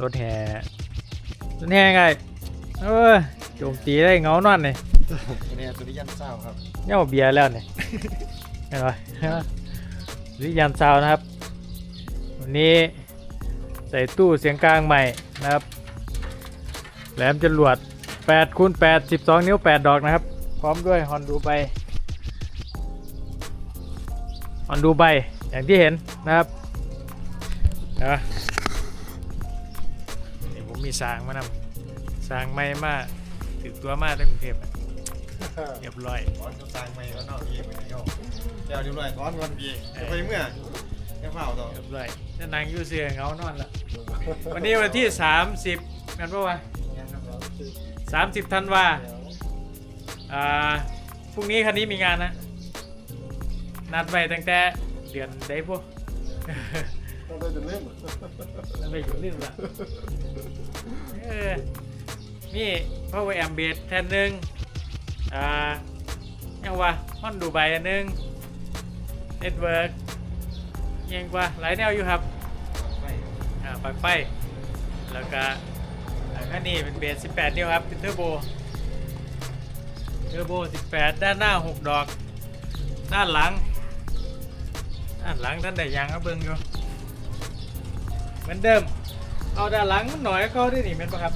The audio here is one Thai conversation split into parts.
รถแห่รถแห่ไงเออโจมตีได้เงานอนเลยอันนี้สุริยันเศร้าครับเนี่ยเบียร์แล้วเนี่ยเห็นไหมหรือยันซาวนะครับวันนี้ใส่ตู้เสียงกลางใหม่นะครับแหลมจรวด8คูณ8 12 นิ้ว 8 ดอกนะครับ พร้อมด้วยฮอนดูไบฮอนดูไบอย่างที่เห็นนะครับนะนี่ผ มมีสางมานำสางไม่มากถือตัวมากทั้งกรุงเทพอะเรียบร้อยก้อนก็สร้างไม่ก็นอกพี่ไปเลยโยมเดี๋ยวเรียบร้อยก้อนวันพี่จะไปเมื่อจะเผาต่อเรียบร้อยจะนั่งอยู่เสือเหงานอนละวันนี้วันที่30กันปะวะ30ธันวาอ่าพรุ่งนี้คันนี้มีงานนะ นัดไว้ตั้งแต่เดือนใดพวก ต้องได้จนเล่มนัดไว้อยู่ลืมละเออนี่พ่อไวแอมเบดแทนหนึ่งอ่ายังวะฮอนดูไบอันหนึ่งเน็ตเวิร์กยังว่าหลายแนวอยู่ครับไม่อ่าปลั๊กไฟ แล้วก็อันนี้เป็นเบส 18 นิ้วครับ เป็นเทอร์โบ เทอร์โบ 18 ด้านหน้า 6 ดอก ด้านหลัง ด้านหลังท่านได้ยังเอาเบิ่งอยู่ เหมือนเดิม เอาด้านหลังหน่อยก็ได้นี่เป็นปะครับ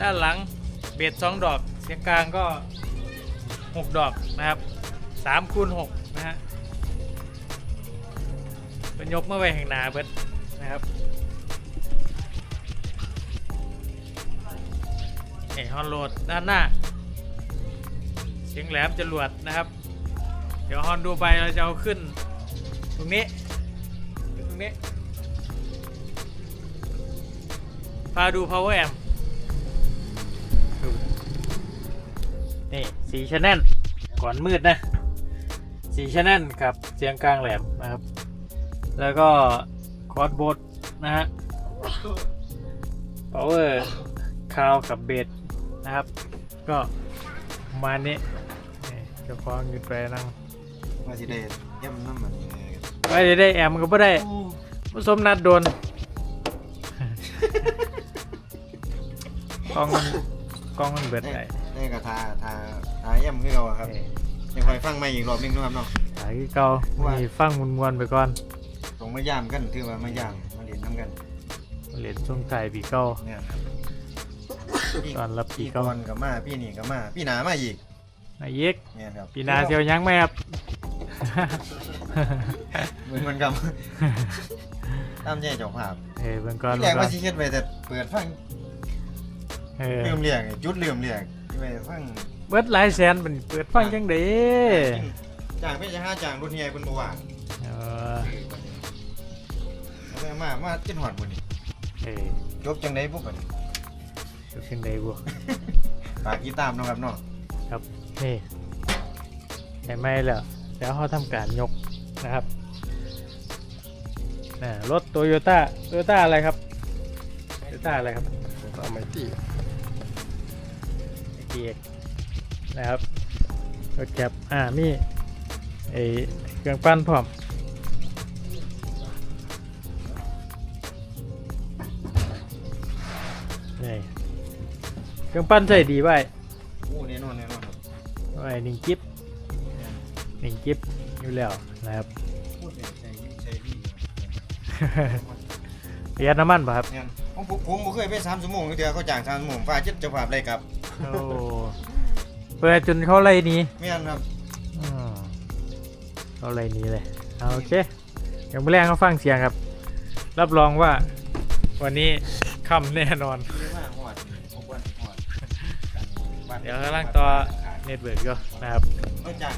ด้านหลังเบส2ดอก เสียงกลางก็ 6 ดอกนะครับ3คูณ6นะฮะเป็นยกมาไว้แห่งนาเบิดนะครับนี่ฮอนโหลดด้านหน้า เสียงแหลมจรวดนะครับ เดี๋ยวฮอนดูไปเราจะเอาขึ้น ตรงนี้ รงนี้ พาดู power amp ดูนี่สีชแนลก่อนมืดนะสีชแนลกับเสียงกลางแหลมนะครับ แล้วก็คอร์ดบดนะฮะ power คาวกับเบสนะครับ ก็ประมาณนี้นี่เจะคล้าของหยุดไปนั่งมาสิเดชเยี่ยมน้ำมันนี่เลย ไม่ได้ได้แอมก็ไม่ได้ผสมนัดโดนกล้องมันกล้องมันเบิดไปนี่ก็ทาทาทาเยี่ยมคือเราอะครับยังคอยฟังไม่อีกรอบนึงนะครับเนาะสายเก่ามีฟังมวนๆไปก่อนตรงมาย่ามกันถือว่ามาย่ามมาเรียนน้ำกันเหรียญช่วงไทายปีเก่าเนี่ยครับตอนรับปีพี่เก่าก่อนกับมาพี่นี่กับมาพี่หนามาอีกอาเย็กเนี่ยครับปีหนาเซียวยังไหมครับ เหมือนมันกับตามใจเจ้าภาพเออเบิ่งก่อนที่แรเบิ่กงก่อว่านสิเฮ็ดไว้แต่เปิดฟังเออเลื่อมเรียกไอ้จุดเลื่อมเรียกที่ไปฟังเบิดหลายแสนเป็นเปิดฟังจังเด้จ้างเพี่จะห้าจ้างรุ่นเฮียเพิ่นบ่ว่างเออแล้วมามาจินหอดบุนี่เออจบจังไดปุ๊บบัดนี้ดูขึ้นได้บวกฝากติดตามเนาะครับเนาะ ครับนี่ใช่ไหมแล้วแล้วเขาทำการยก นะครับน่ะรถโตโยต้าโตโยต้าอะไรครับโตโยต้าอะไรครับเอาไม้ตีเกียกนะครับรถแคปอ่ามีไอเครื่องปั้นพร้อมนี่เครื่องปั้นใส่ดีไว้โอ้แน่นอนแน่นอนครับไว้หนึ่งกิฟหนึ่งกิฟ อยู่แล้วนะครับพูดเลยใจใจดีประหยัดน้ำมันป่ะครับเนี่ยผมผมผมบ่เคยไป3ชั่วโมงเดียวเขาจ้าง3ชั่วโมงฟ้าจิตเจ้าภาพเลยครับโอ้เปิดจนเขาไล่หนี้แม่นครับเขาไล่หนี้เลยเอาโอเคอย่างเมื่อแรกเขาฟังเสียงครับ รับรองว่า วันนี้ค่ำแน่นอนเยอะมากฮอดผมว่าฮอดเดี๋ยวกำลังต่อเน็ตเวิร์กอยู่นะครับ เขาจ้าง